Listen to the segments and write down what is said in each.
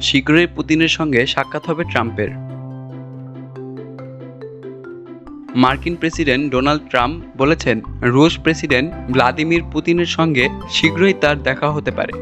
শীঘ্রই পুতিনের সঙ্গে সাক্ষাৎ হবে ট্রাম্পের। মার্কিন প্রেসিডেন্ট ডোনাল্ড ট্রাম্প বলেছেন, রুশ প্রেসিডেন্ট ভ্লাদিমির পুতিনের সঙ্গে শীঘ্রই তার দেখা হতে পারে।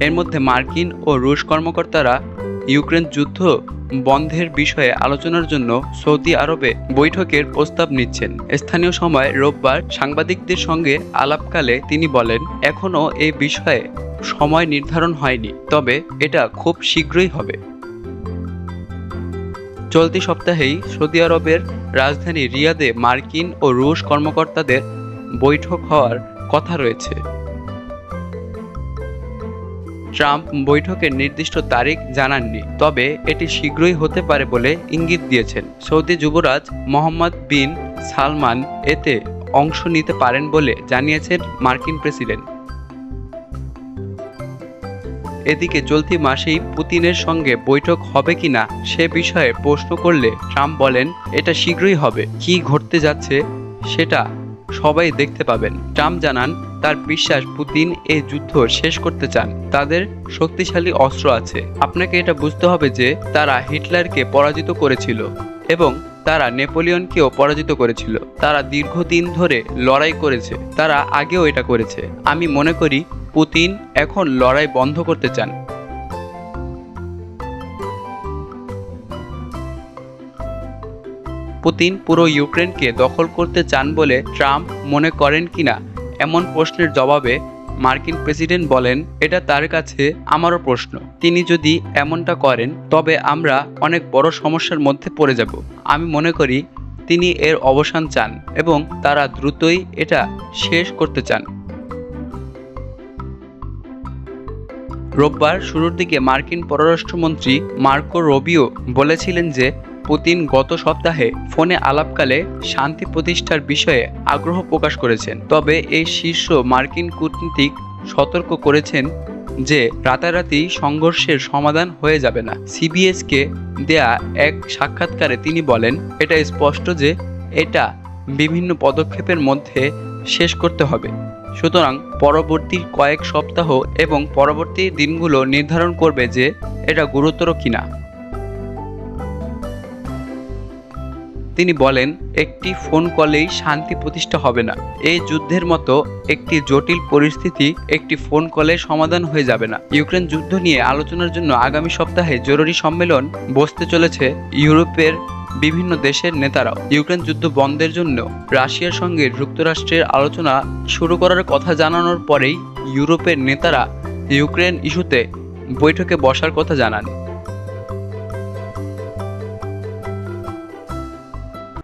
এর মধ্যে মার্কিন ও রুশ কর্মকর্তারা ইউক্রেন যুদ্ধ বন্ধের বিষয়ে আলোচনার জন্য সৌদি আরবে বৈঠকের প্রস্তাব নিচ্ছেন। স্থানীয় সময় রোববার সাংবাদিকদের সঙ্গে আলাপকালে তিনি বলেন, এখনও এ বিষয়ে সময় নির্ধারণ হয়নি, তবে এটা খুব শীঘ্রই হবে। চলতি সপ্তাহেই সৌদি আরবের রাজধানী রিয়াদে মার্কিন ও রুশ কর্মকর্তাদের বৈঠক হওয়ার কথা রয়েছে। ট্রাম্প বৈঠকের নির্দিষ্ট তারিখ জানাননি, তবে এটি শীঘ্রই হতে পারে বলে ইঙ্গিত দিয়েছেন। সৌদি যুবরাজ মোহাম্মদ বিন সালমান এতে অংশ নিতে পারেন বলে জানিয়েছেন মার্কিন প্রেসিডেন্ট। এদিকে চলতি মাসেই পুতিনের সঙ্গে বৈঠক হবে কিনা সে বিষয়ে প্রশ্ন করলে ট্রাম্প বলেন, এটা শীঘ্রই হবে। কি ঘটতে যাচ্ছে সেটা সবাই দেখতে পাবেন। ট্রাম্প জানান, তার বিশ্বাস পুতিন এই যুদ্ধ শেষ করতে চান। তাদের শক্তিশালী অস্ত্র আছে। আপনাকে এটা বুঝতে হবে যে তারা হিটলারকে পরাজিত করেছিল এবং তারা নেপোলিয়নকেও পরাজিত করেছিল। তারা দীর্ঘদিন ধরে লড়াই করেছে। তারা আগেও এটা করেছে। আমি মনে করি পুতিন এখন লড়াই বন্ধ করতে চান। পুতিন পুরো ইউক্রেনকে দখল করতে চান বলে ট্রাম্প মনে করেন কিনা এমন প্রশ্নের জবাবে মার্কিন প্রেসিডেন্ট বলেন, এটা তার কাছে আমারও প্রশ্ন। তিনি যদি এমনটা করেন, তবে আমরা অনেক বড় সমস্যার মধ্যে পড়ে যাব। আমি মনে করি তিনি এর অবসান চান এবং তারা দ্রুতই এটা শেষ করতে চান। রোববার শুরুর দিকে মার্কিন পররাষ্ট্রমন্ত্রী মার্কো রবিও বলেছিলেন যে পুতিন গত সপ্তাহে ফোনে আলাপকালে শান্তি প্রতিষ্ঠার বিষয়ে আগ্রহ প্রকাশ করেছেন। তবে এই শীর্ষ মার্কিন কূটনীতিক সতর্ক করেছেন যে রাতারাতি সংঘর্ষের সমাধান হয়ে যাবে না। সিবিএসকে দেয়া এক সাক্ষাৎকারে তিনি বলেন, এটা স্পষ্ট যে এটা বিভিন্ন পদক্ষেপের মধ্যে শেষ করতে হবে। সুতরাং পরবর্তী কয়েক সপ্তাহ এবং পরবর্তী দিনগুলো নির্ধারণ করবে যে এটা গুরুতর কিনা। তিনি বলেন, একটি ফোন কলেই শান্তি প্রতিষ্ঠা হবে না। এই যুদ্ধের মতো একটি জটিল পরিস্থিতি একটি ফোন কলে সমাধান হয়ে যাবে না। ইউক্রেন যুদ্ধ নিয়ে আলোচনার জন্য আগামী সপ্তাহে জরুরি সম্মেলন বসতে চলেছে ইউরোপের বিভিন্ন দেশের নেতারাও ইউক্রেন যুদ্ধ বন্ধের জন্য রাশিয়ার সঙ্গে যুক্তরাষ্ট্রের আলোচনা শুরু করার কথা জানানোর পরেই ইউরোপের নেতারা ইউক্রেন ইস্যুতে বৈঠকে বসার কথা জানান।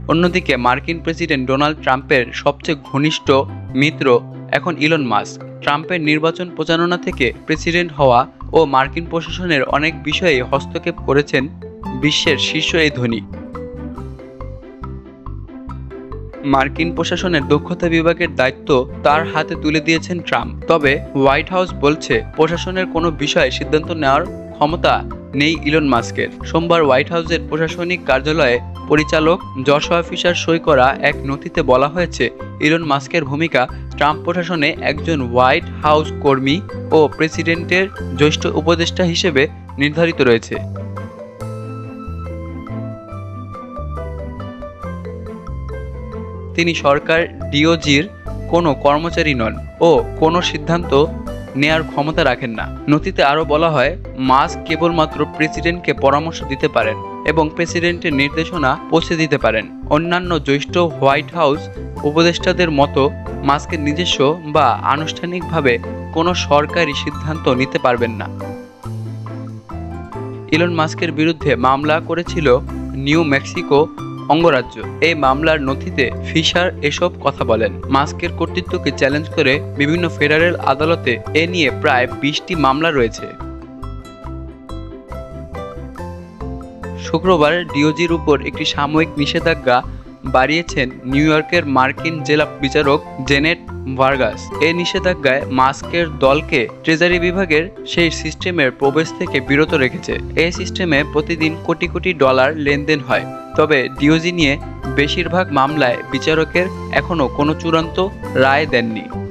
অন্যদিকে মার্কিন প্রেসিডেন্ট ডোনাল্ড ট্রাম্পের সবচেয়ে ঘনিষ্ঠ মিত্র এখন ইলন মাস্ক। ট্রাম্পের নির্বাচন প্রচারণা থেকে প্রেসিডেন্ট হওয়া ও মার্কিন প্রশাসনের অনেক বিষয়ে হস্তক্ষেপ করেছেন বিশ্বের শীর্ষ এই ধনী। মার্কিন প্রশাসনের দক্ষতা বিভাগের দায়িত্ব তার হাতে তুলে দিয়েছেন ট্রাম্প। তবে হোয়াইট হাউস বলছে, প্রশাসনের কোনো বিষয়ে সিদ্ধান্ত নেওয়ার ক্ষমতা নেই ইলন মাস্কের। সোমবার হোয়াইট হাউসের প্রশাসনিক কার্যালয়ে পরিচালক যশোয়া ফিশার সই করা এক নথিতে বলা হয়েছে, ইলন মাস্কের ভূমিকা ট্রাম্প প্রশাসনে একজন হোয়াইট হাউস কর্মী ও প্রেসিডেন্টের জ্যেষ্ঠ উপদেষ্টা হিসেবে নির্ধারিত রয়েছে। তিনি সরকার ডিওজির কোনো কর্মচারী নন ও কোনো সিদ্ধান্ত নেয়ার ক্ষমতা রাখেন না। নথিতে আরও বলা হয় মাস্ক কেবলমাত্র প্রেসিডেন্টকে পরামর্শ দিতে পারেন এবং প্রেসিডেন্টের নির্দেশনা পৌঁছে দিতে পারেন। অন্যান্য জ্যেষ্ঠ হোয়াইট হাউস উপদেষ্টাদের মতো মাস্কের নিজস্ব বা আনুষ্ঠানিকভাবে কোনো সরকারি সিদ্ধান্ত নিতে পারবেন না। ইলন মাস্কের বিরুদ্ধে মামলা করেছিল নিউ মেক্সিকো অঙ্গরাজ্য। এই মামলার নথিতে ফিশার এসব কথা বলেন। মাস্কের কর্তৃত্বকে চ্যালেঞ্জ করে বিভিন্ন ফেডারেল আদালতে এ নিয়ে প্রায় বিশটি মামলা রয়েছে। শুক্রবার ডিওজির উপর একটি সাময়িক নিষেধাজ্ঞা বাড়িয়েছেন নিউ ইয়র্কের মার্কিন জেলা বিচারক জেনেট ভার্গাস। এই নিষেধাজ্ঞায় মাস্কের দলকে ট্রেজারি বিভাগের সেই সিস্টেমের প্রবেশ থেকে বিরত রেখেছে। এই সিস্টেমে প্রতিদিন কোটি কোটি ডলার লেনদেন হয়। তবে ডিওজি নিয়ে বেশিরভাগ মামলায় বিচারকের এখনও কোনো চূড়ান্ত রায় দেননি।